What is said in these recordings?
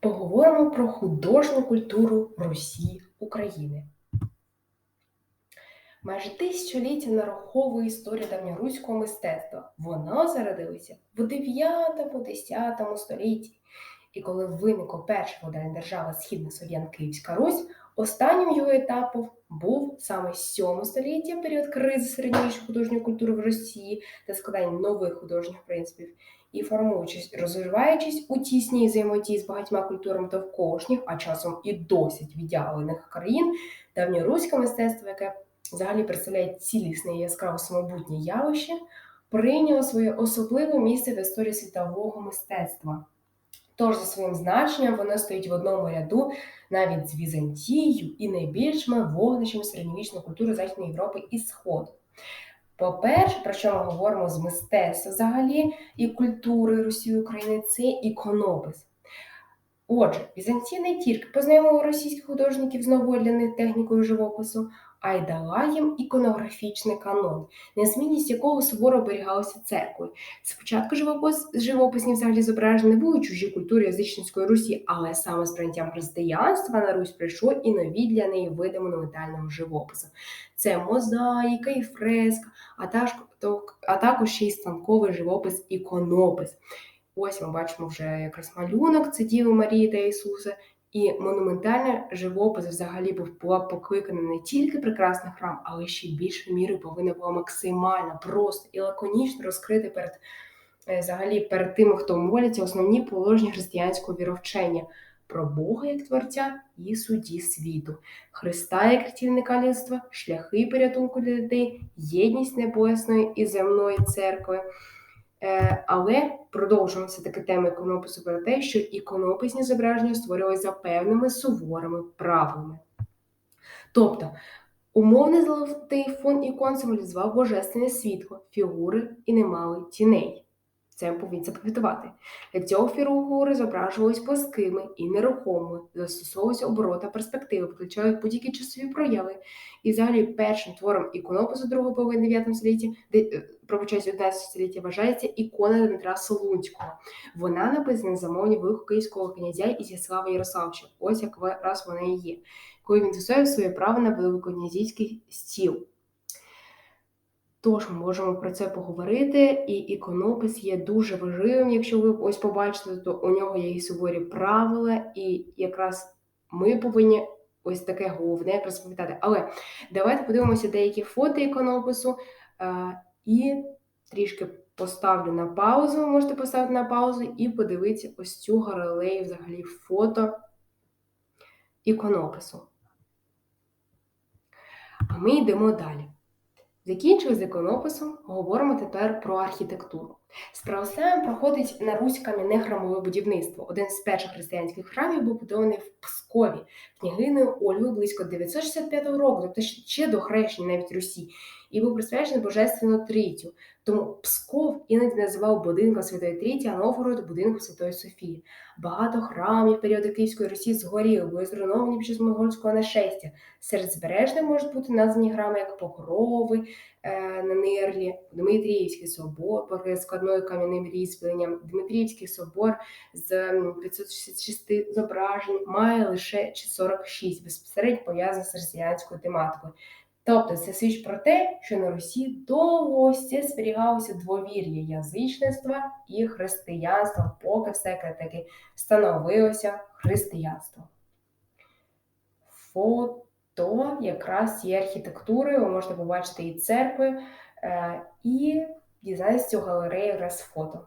Поговоримо про художню культуру Русі України. Майже тисячоліття нараховує історія давньоруського мистецтва. Вона зародилася в 9-10 столітті. І коли виникла перша феодальна держава Східна Сов'ян Київська Русь, останнім його етапом був саме 7 століття, період кризи середньовічної художньої культури в Росії та складання нових художніх принципів і формуючись, розвиваючись у тісній взаємодії з багатьма культурами довколишніх, а часом і досить відділених країн, давньоруське мистецтво, яке взагалі представляє цілісне і яскраво самобутнє явище, прийняло своє особливе місце в історії світового мистецтва. Тож, за своїм значенням, воно стоїть в одному ряду навіть з Візантією і найбільшими вогнищами середньовічної культури Західної Європи і Сходу. По-перше, про що ми говоримо з мистецтва взагалі і культури Росії України, це іконопис. Отже, Візантія не тільки познайомила російських художників з новою для них технікою живопису, а й дала їм іконографічний канон, незмінність якого суворо оберігалася церквою. Спочатку живопис, живописні взагалі зображення не були чужі культури язичницької Русі, але саме з прийняттям християнства на Русь прийшло і нові для неї види монументального живопису. Це мозаїка і фреска, а також, а також ще й станковий живопис іконопис. Ось ми бачимо вже якраз малюнок, це Діви Марії та Ісуса, і монументальний живопис взагалі була покликана не тільки прекрасний храм, але ще й більшою мірою повинна була максимально просто і лаконічно розкрити перед е, взагалі перед тими, хто моляться, основні положення християнського віровчення про Бога як Творця і судді світу, Христа як рятівника людства, шляхи порятунку для людей, єдність небесної і земної церкви. Е, але продовжуємо все таки теми іконопису про те, що іконописні зображення створювалися певними суворими правилами. Тобто, умовний золотий фон ікон символізував божественне світло, фігури і немало тіней. Це повинні запам'ятати. Для цього фігури зображувались плоскими і нерухомими, застосовувалися оборота перспективи, включають будь-які часові прояви. І взагалі першим твором іконопису другої половини 9 столітті, де е, пробачаюсь 11 століття, вважається ікона Дмитра Солунського. Вона написана за мовні великого київського князя Ізяслава Ярославича. Ось як раз вона і є, коли він висоює своє право на великокнязівський стіл. Тож ми можемо про це поговорити, і іконопис є дуже важливим. Якщо ви ось побачите, то у нього є і суворі правила, і якраз ми повинні ось таке головне якраз пам'ятати. Але давайте подивимося деякі фото іконопису е, і трішки поставлю на паузу. Ви можете поставити на паузу і подивитися ось цю галерею взагалі фото іконопису. А ми йдемо далі. Закінчили з іконописом, говоримо тепер про архітектуру. З православ'ям проходить на Русь кам'яне храмове будівництво. Один з перших християнських храмів був побудований в Пскові, княгиною Ольгою близько 965 року, тобто ще до хрещення навіть Русі, і був присвячений Божественно Трійцю. Тому Псков іноді називав будинком Святої Трійці, а Новгород будинком Святої Софії. Багато храмів періоду Київської Росії згоріли, були зруйновані під час монгольського нашестя. Серед збережних можуть бути названі храми як Покрови на Нирлі, Дмитріївський собор складною кам'яним різьбленням. Дмитріївський собор з 566 зображень має лише 46 безпосередньо пов'язаних з росіянською тематикою. Тобто це свідчить про те, що на Русі довго зберігалося двовір'я язичництва і християнства, поки все таки становилося християнство. Фото якраз є архітектурою, ви можете побачити і церкви, е, і цю галерею фото.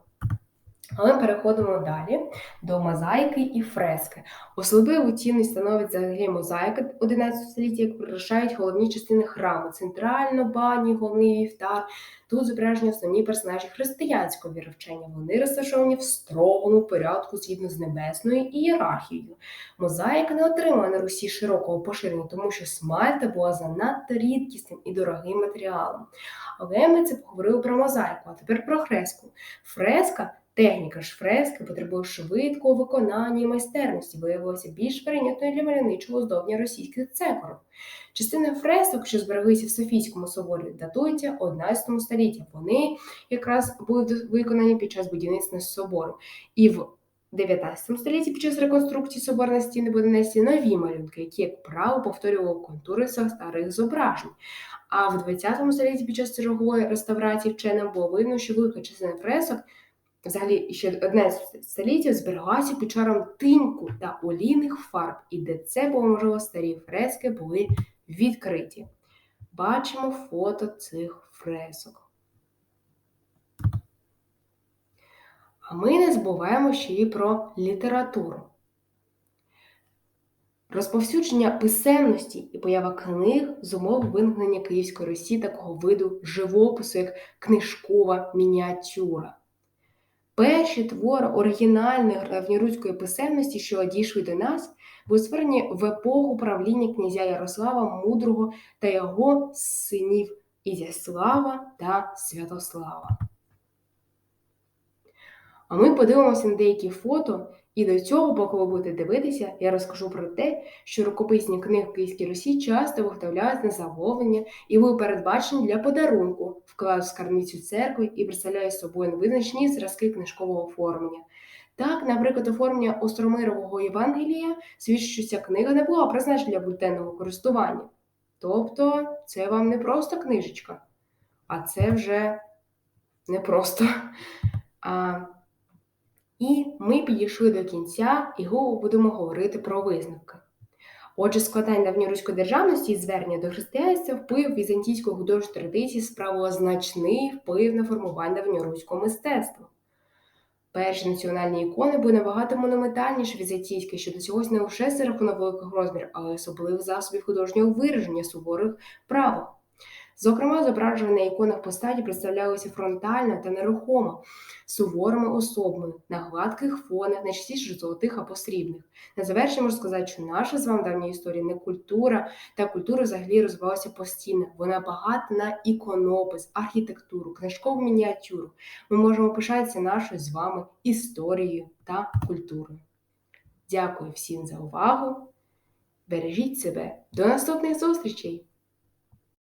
Але ми переходимо далі до мозаїки і фрески. Особливу цінність становить взагалі мозаїка 11 століття, як прикрашають головні частини храму, центральну бані, головний вівтар. Тут зображені основні персонажі християнського віровчення. Вони розташовані в строгому порядку згідно з небесною ієрархією. Мозаїка не отримала на Русі широкого поширення, тому що смальта була занадто рідкісним і дорогим матеріалом. Але ми це поговорили про мозаїку, а тепер про фреску. Фреска Техніка ж фрески потребує швидкого виконання і майстерності, виявилася більш прийнятною для мальовничого оздоблення російських цекорів. Частина фресок, що збереглися в Софійському соборі, датується 11 століття. Вони якраз були виконані під час будівництва собору. І в 19 столітті під час реконструкції соборної стіни були нанесені нові малюнки, які, як правило, повторювали контури старих зображень. А в 20 столітті під час чергової реставрації вченим було видно, що велика частина фресок, взагалі ще одне з століття, збереглася під чаром тиньку та олійних фарб, і де це можливо, старі фрески були відкриті. Бачимо фото цих фресок. А ми не забуваємо ще й про літературу. Розповсюдження писемності і поява книг зумов виникнення Київської Русі такого виду живопису, як книжкова мініатюра. Перші твори оригінальної давньоруської писемності, що одійшли до нас, були створені в епоху правління князя Ярослава Мудрого та його синів Ізяслава та Святослава. А ми подивимося на деякі фото, і до цього, поки ви будете дивитися, я розкажу про те, що рукописні книги в Київській Русі часто виготовляють на замовлення і були передбачені для подарунку, вкладають в скарбницю церкви і представляють собою визначні зразки книжкового оформлення. Так, наприклад, оформлення Остромирового Євангелія свідчить, що ця книга не була призначена для буденного користування. Тобто, це вам не просто книжечка, а це вже не просто. А, і ми підійшли до кінця і будемо говорити про висновки. Отже, складання давньоруської державності і звернення до християнства вплив візантійської художньої традиції справило значний вплив на формування давньоруського мистецтва. Перші національні ікони були набагато монументальніші візантійські, що досяглось не лише за рахунок великих розмірів, але й особливих засобів художнього вираження суворих правил. Зокрема, зображення на іконах постаті представлялися фронтально та нерухомо, суворими особами, на гладких фонах, найчастіше золотих або срібних. На завершення можу сказати, що наша з вами давня історія не культура, та культура взагалі розвивалася постійно. Вона багата на іконопис, архітектуру, книжкову мініатюру. Ми можемо пишатися нашою з вами історією та культурою. Дякую всім за увагу! Бережіть себе! До наступних зустрічей!